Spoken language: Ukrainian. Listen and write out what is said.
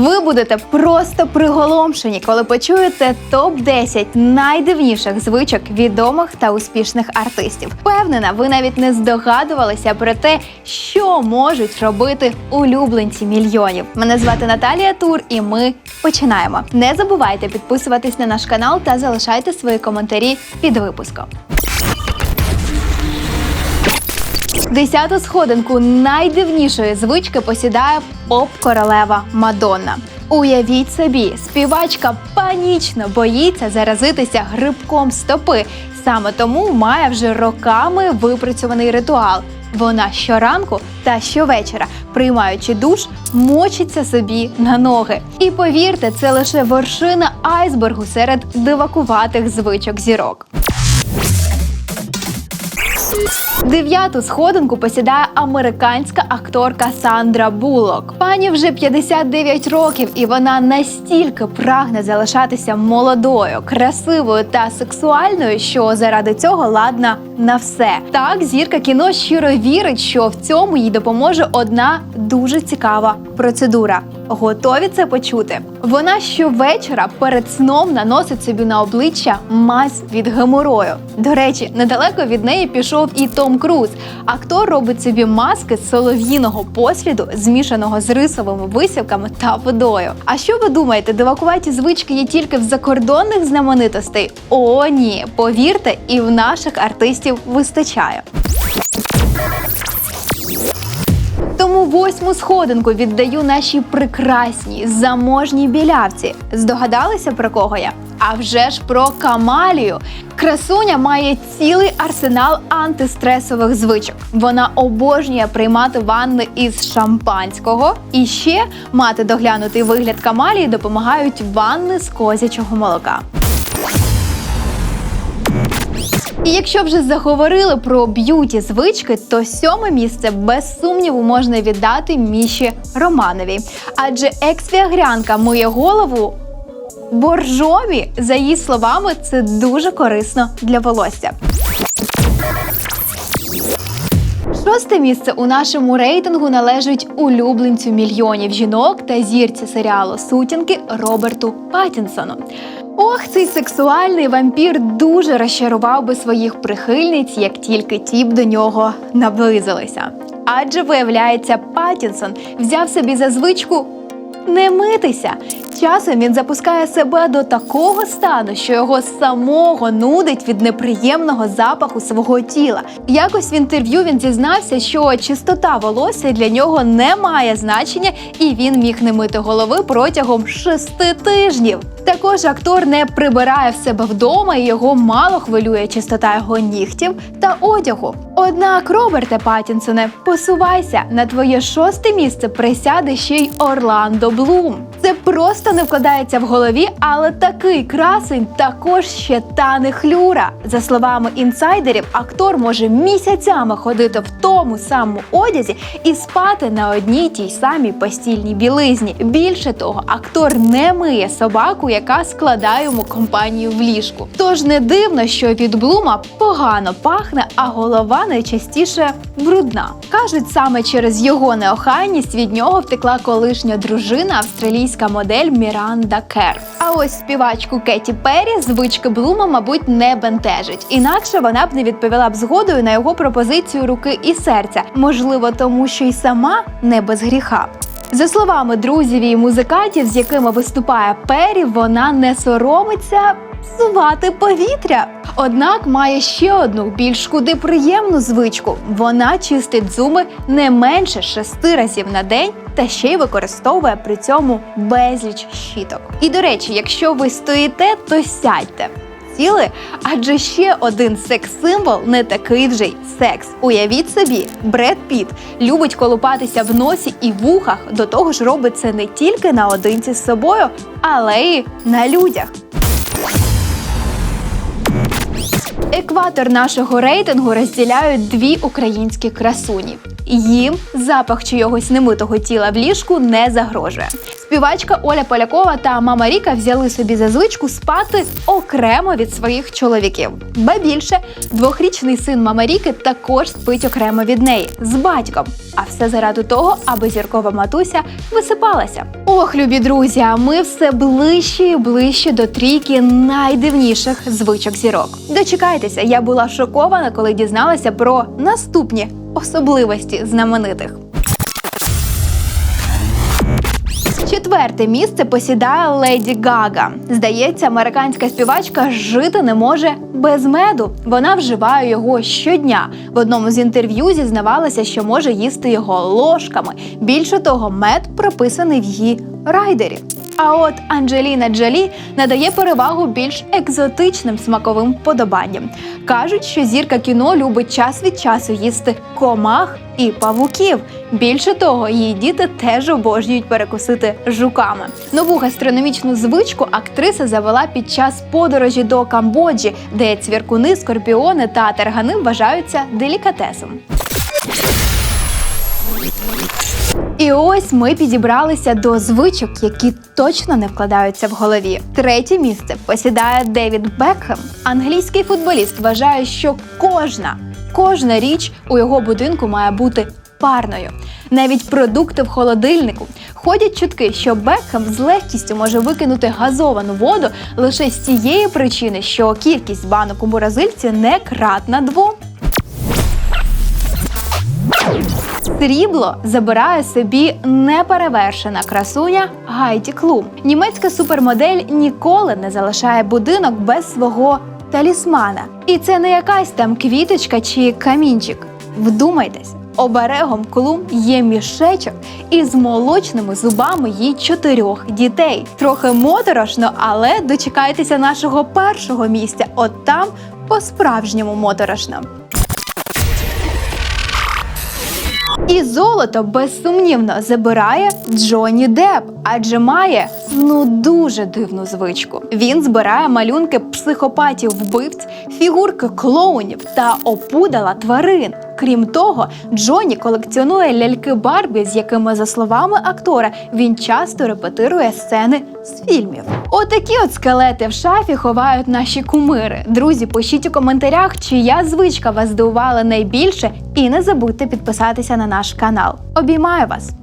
Ви будете просто приголомшені, коли почуєте топ 10 найдивніших звичок відомих та успішних артистів. Впевнена, ви навіть не здогадувалися про те, що можуть робити улюбленці мільйонів. Мене звати Наталія Тур, і ми починаємо. Не забувайте підписуватись на наш канал та залишайте свої коментарі під випуском. Десяту сходинку найдивнішої звички посідає поп-королева Мадонна. Уявіть собі, співачка панічно боїться заразитися грибком стопи. Саме тому має вже роками випрацьований ритуал. Вона щоранку та щовечора, приймаючи душ, мочиться собі на ноги. І повірте, це лише вершина айсбергу серед дивакуватих звичок зірок. Дев'яту сходинку посідає американська акторка Сандра Буллок. Пані вже 59 років, і вона настільки прагне залишатися молодою, красивою та сексуальною, що заради цього ладна на все. Так, зірка кіно щиро вірить, що в цьому їй допоможе одна дуже цікава процедура. Готові це почути? Вона щовечора перед сном наносить собі на обличчя мазь від геморою. До речі, недалеко від неї пішов і Том Круз. Актор робить собі маски з солов'їного посліду, змішаного з рисовими висівками та водою. А що ви думаєте, дивакуваті звички є тільки в закордонних знаменитостей? О, ні, повірте, і в наших артистів вистачає. Тому восьму сходинку віддаю нашій прекрасній заможній білявці. Здогадалися про кого я? А вже ж про Камалію. Красуня має цілий арсенал антистресових звичок. Вона обожнює приймати ванни із шампанського. І ще мати доглянутий вигляд Камалії допомагають ванни з козячого молока. І якщо вже заговорили про б'юті звички, то сьоме місце без сумніву можна віддати Міші Романовій. Адже екс-віагрянка миє голову боржові, за її словами, це дуже корисно для волосся. Шосте місце у нашому рейтингу належить улюбленцю мільйонів жінок та зірці серіалу Сутінки Роберту Паттінсону. Ох, цей сексуальний вампір дуже розчарував би своїх прихильниць, як тільки ті б до нього наблизилися. Адже виявляється, Паттінсон взяв собі за звичку не митися. Часом він запускає себе до такого стану, що його самого нудить від неприємного запаху свого тіла. Якось в інтерв'ю він зізнався, що чистота волосся для нього не має значення, і він міг не мити голови протягом шести тижнів. Також актор не прибирає в себе вдома, і його мало хвилює чистота його нігтів та одягу. Однак, Роберте Паттінсоне, посувайся на твоє шосте місце присяде ще й Орландо Блум. Це просто не вкладається в голові, але такий красень також ще тане хлюра. За словами інсайдерів, актор може місяцями ходити в тому самому одязі і спати на одній тій самій постільній білизні. Більше того, актор не миє собаку, яка складає йому компанію в ліжку. Тож не дивно, що від блума погано пахне, а голова найчастіше брудна. Кажуть, саме через його неохайність від нього втекла колишня дружина австралійська модель Міранда Кер. А ось співачку Кеті Перрі звички Блума, мабуть, не бентежить. Інакше вона б не відповіла б згодою на його пропозицію руки і серця. Можливо, тому що й сама не без гріха. За словами друзів і музикантів, з якими виступає Пері, вона не соромиться псувати повітря. Однак має ще одну більш куди приємну звичку. Вона чистить зуби не менше шести разів на день та ще й використовує при цьому безліч щіток. І до речі, якщо ви стоїте, то сядьте. Сіли, адже ще один секс-символ не такий вже й секс. Уявіть собі, Бред Піт любить колупатися в носі і вухах. До того ж, робить це не тільки наодинці з собою, але й на людях. Екватор нашого рейтингу розділяють дві українські красуні. Їм запах чийогось немитого тіла в ліжку не загрожує. Співачка Оля Полякова та мама Ріка взяли собі за звичку спати окремо від своїх чоловіків. Ба більше, двохрічний син мама Ріки також спить окремо від неї з батьком. А все заради того, аби зіркова матуся висипалася. Ох, любі друзі, ми все ближче і ближче до трійки найдивніших звичок зірок. Дочекайтеся, я була шокована, коли дізналася про наступні особливості знаменитих. Четверте місце посідає Леді Гага. Здається, американська співачка жити не може без меду. Вона вживає його щодня. В одному з інтерв'ю зізнавалася, що може їсти його ложками. Більше того, мед прописаний в її райдері. А от Анджеліна Джолі надає перевагу більш екзотичним смаковим подобанням. Кажуть, що зірка кіно любить час від часу їсти комах і павуків. Більше того, її діти теж обожнюють перекусити жуками. Нову гастрономічну звичку актриса завела під час подорожі до Камбоджі, де цвіркуни, скорпіони та тергани вважаються делікатесом. І ось ми підібралися до звичок, які точно не вкладаються в голові. Третє місце посідає Девід Бекхем. Англійський футболіст вважає, що кожна, кожна річ у його будинку має бути парною. Навіть продукти в холодильнику. Ходять чутки, що Бекхем з легкістю може викинути газовану воду лише з цієї причини, що кількість банок у морозильці не кратна двом. Срібло забирає собі неперевершена красуня Гайті Клум. Німецька супермодель ніколи не залишає будинок без свого талісмана. І це не якась там квіточка чи камінчик. Вдумайтесь, оберегом Клум є мішечок із молочними зубами її чотирьох дітей. Трохи моторошно, але дочекайтеся нашого першого місця. От там по-справжньому моторошно. І золото безсумнівно забирає Джонні Деп, адже має ну дуже дивну звичку. Він збирає малюнки психопатів вбивць, фігурки клоунів та опудала тварин. Крім того, Джонні колекціонує ляльки Барбі, з якими, за словами актора, він часто репетирує сцени з фільмів. Отакі от скелети в шафі ховають наші кумири. Друзі, пишіть у коментарях, чия звичка вас здивувала найбільше, і не забудьте підписатися на наш канал. Обіймаю вас!